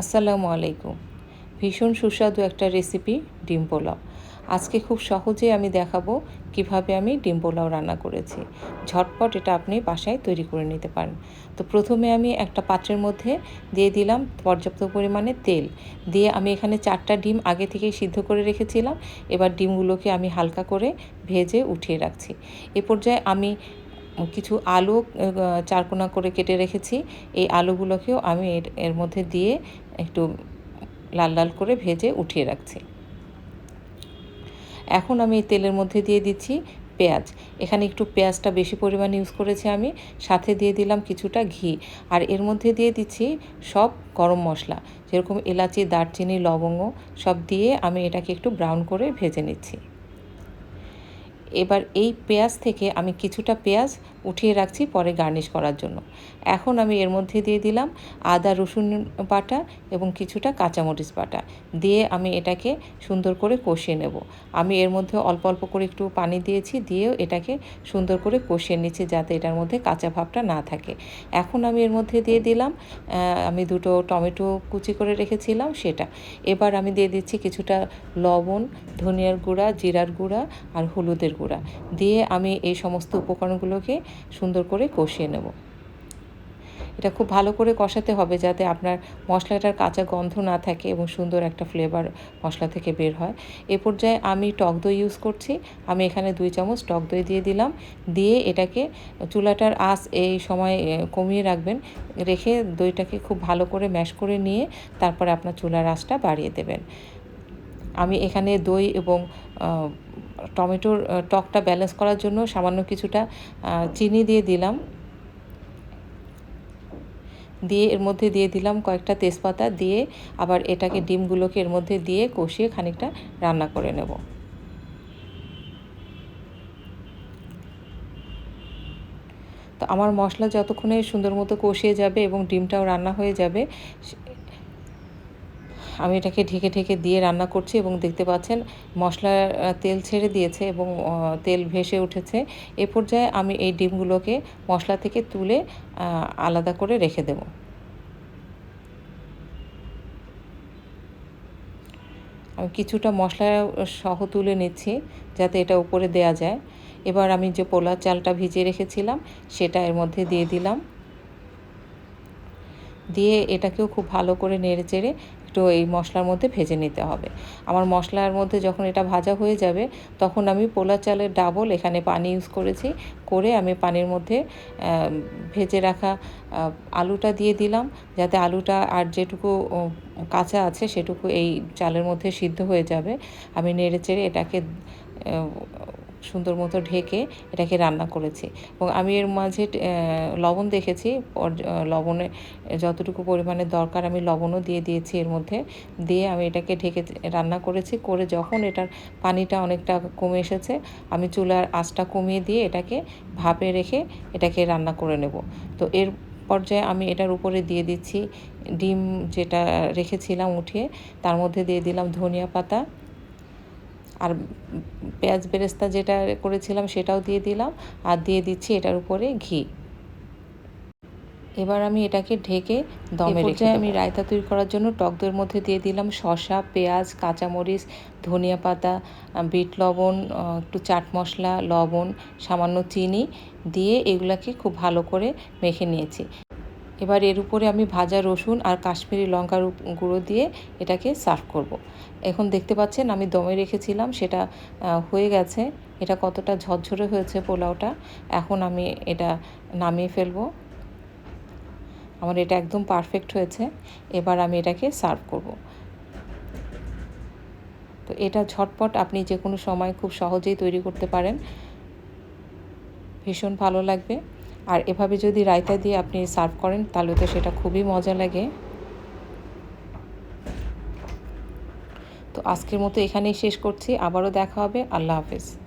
আসসালামু আলাইকুম। ভীষণ সুস্বাদু একটা রেসিপি ডিম পোলাও। আজকে খুব সহজে আমি দেখাবো কীভাবে আমি ডিম পোলাও রান্না করেছি। ঝটপট এটা আপনি বাসায় তৈরি করে নিতে পারেন। তো প্রথমে আমি একটা পাত্রের মধ্যে দিয়ে দিলাম পর্যাপ্ত পরিমাণে তেল। দিয়ে আমি এখানে চারটা ডিম আগে থেকেই সিদ্ধ করে রেখেছিলাম। এবার ডিমগুলোকে আমি হালকা করে ভেজে উঠিয়ে রাখছি। এ পর্যায়ে আমি কিছু আলু চারকোনা করে কেটে রেখেছি। এই আলুগুলোকেও আমি এর এর মধ্যে দিয়ে একটু লাল লাল করে ভেজে উঠিয়ে রাখছি। এখন আমি তেলের মধ্যে দিয়ে দিচ্ছি পেঁয়াজ। এখানে একটু পেঁয়াজটা বেশি পরিমাণ ইউজ করেছি আমি, সাথে দিয়ে দিলাম কিছুটা ঘি। আর এর মধ্যে দিয়ে দিচ্ছি সব গরম মশলা, যেরকম এলাচি, দারচিনি, লবঙ্গ সব দিয়ে আমি এটাকে একটু ব্রাউন করে ভেজে নিচ্ছি। এবার এই পেঁয়াজ থেকে আমি কিছুটা পেঁয়াজ উঠিয়ে রাখছি পরে গার্নিশ করার জন্য। এখন আমি এর মধ্যে দিয়ে দিলাম আদা, রসুন বাটা এবং কিছুটা কাঁচামরিচ বাটা। দিয়ে আমি এটাকে সুন্দর করে কষিয়ে নেব। আমি এর মধ্যে অল্প অল্প করে একটু পানি দিয়েছি, দিয়েও এটাকে সুন্দর করে কষিয়ে নিচ্ছি যাতে এটার মধ্যে কাঁচা ভাবটা না থাকে। এখন আমি এর মধ্যে দিয়ে দিলাম আমি দুটো টমেটো কুচি করে রেখেছিলাম সেটা। এবার আমি দিয়ে দিচ্ছি কিছুটা লবণ ধনিয়ার গুঁড়া, জিরার গুঁড়া আর হলুদের গুঁড়া দিয়ে আমি এই সমস্ত উপকরণগুলোকে সুন্দর করে কষিয়ে নেব। এটা খুব ভালো করে কষাতে হবে যাতে আপনার মশলাটার কাঁচা গন্ধ না থাকে এবং সুন্দর একটা ফ্লেভার মশলা থেকে বের হয়। এ পর্যায়ে আমি টক দই ইউজ করছি। আমি এখানে দুই চামচ টক দই দিয়ে দিলাম। দিয়ে এটাকে চুলাটার আঁচ এই সময় কমিয়ে রাখবেন। রেখে দইটাকে খুব ভালো করে ম্যাশ করে নিয়ে তারপরে আপনার চুলার আঁচটা বাড়িয়ে দেবেন। আমি এখানে দই এবং টমেটোর টকটা ব্যালেন্স করার জন্য সামান্য কিছুটা চিনি দিয়ে দিলাম। দিয়ে এর মধ্যে দিয়ে দিলাম কয়েকটা তেজপাতা দিয়ে আবার এটাকে ডিমগুলোকে এর মধ্যে দিয়ে কষিয়ে খানিকটা রান্না করে নেব। তো আমার মশলা যতক্ষণে সুন্দর মতো কষিয়ে যাবে এবং ডিমটাও রান্না হয়ে যাবে আমি এটাকে ঢেকে ঢেকে দিয়ে রান্না করছি এবং দেখতে পাচ্ছেন মশলা তেল ছেড়ে দিয়েছে এবং তেল ভেসে উঠেছে। এ পর্যায়ে আমি এই ডিমগুলোকে মশলা থেকে তুলে আলাদা করে রেখে দেব। আমি কিছুটা মশলা সহ তুলে নিচ্ছি যাতে এটা উপরে দেয়া যায়। এবার আমি যে পোলার চালটা ভিজিয়ে রেখেছিলাম, সেটা এর মধ্যে দিয়ে দিলাম। দিয়ে এটাকেও খুব ভালো করে নেড়ে চেড়ে একটু এই মশলার মধ্যে ভেজে নিতে হবে। আমার মশলার মধ্যে যখন এটা ভাজা হয়ে যাবে, তখন আমি পোলা চালের ডাবল এখানে পানি ইউজ করেছি, করে আমি পানির মধ্যে ভেজে রাখা আলুটা দিয়ে দিলাম, যাতে আলুটা আর যেটুকু কাঁচা আছে সেটুকু এই চালের মধ্যে সিদ্ধ হয়ে যাবে। আমি নেড়ে চেড়ে এটাকে সুন্দর মতো ঢেকে এটাকে রান্না করেছি। এবং আমি এর মাঝে লবণ দেখেছি। লবণে যতটুকু পরিমাণে দরকার আমি লবণও দিয়ে দিয়েছি এর মধ্যে। দিয়ে আমি এটাকে ঢেকে রান্না করেছি। করে যখন এটার পানিটা অনেকটা কমে এসেছে, আমি চুলার আঁচটা কমিয়ে দিয়ে এটাকে ভাপে রেখে এটাকে রান্না করে নেব। তো এর পর্যায়ে আমি এটার উপরে দিয়ে দিচ্ছি ডিম যেটা রেখেছিলাম উঠিয়ে। তার মধ্যে দিয়ে দিলাম ধনিয়া পাতা। আর পেঁয়াজ বেরেস্তা যেটা করেছিলাম সেটাও দিয়ে দিলাম আর দিয়ে দিচ্ছি এটার উপরে ঘি। এবার আমি এটাকে ঢেকে দমে রেখে আমি রায়তা তৈরি করার জন্য টক দইয়ের মধ্যে দিয়ে দিলাম শসা পেঁয়াজ কাঁচামরিচ ধনিয়া পাতা বিট লবণ একটু চাট মশলা লবণ সামান্য চিনি দিয়ে এগুলাকে খুব ভালো করে মেখে নিয়েছি। এবার এর উপরে আমি ভাজা রসুন আর কাশ্মীরি লঙ্কার গুঁড়ো দিয়ে এটাকে সার্ভ করব। এখন দেখতে পাচ্ছেন আমি দমে রেখেছিলাম, সেটা হয়ে গেছে এটা কতটা ঝরঝরে হয়েছে পোলাওটা, এখন আমি এটা নামিয়ে ফেলব আমার এটা একদম পারফেক্ট হয়েছে, এবার আমি এটাকে সার্ভ করব। তো এটা ঝটপট আপনি যে কোনো সময় খুব সহজেই তৈরি করতে পারেন ভীষণ ভালো লাগবে আর এভাবে যদি রায়তা দিয়ে আপনি সার্ভ করেন, তাহলে তো সেটা খুবই মজা লাগে। তো আজকের মতো এখানেই শেষ করছি। আবারও দেখা হবে। আল্লাহ হাফেজ।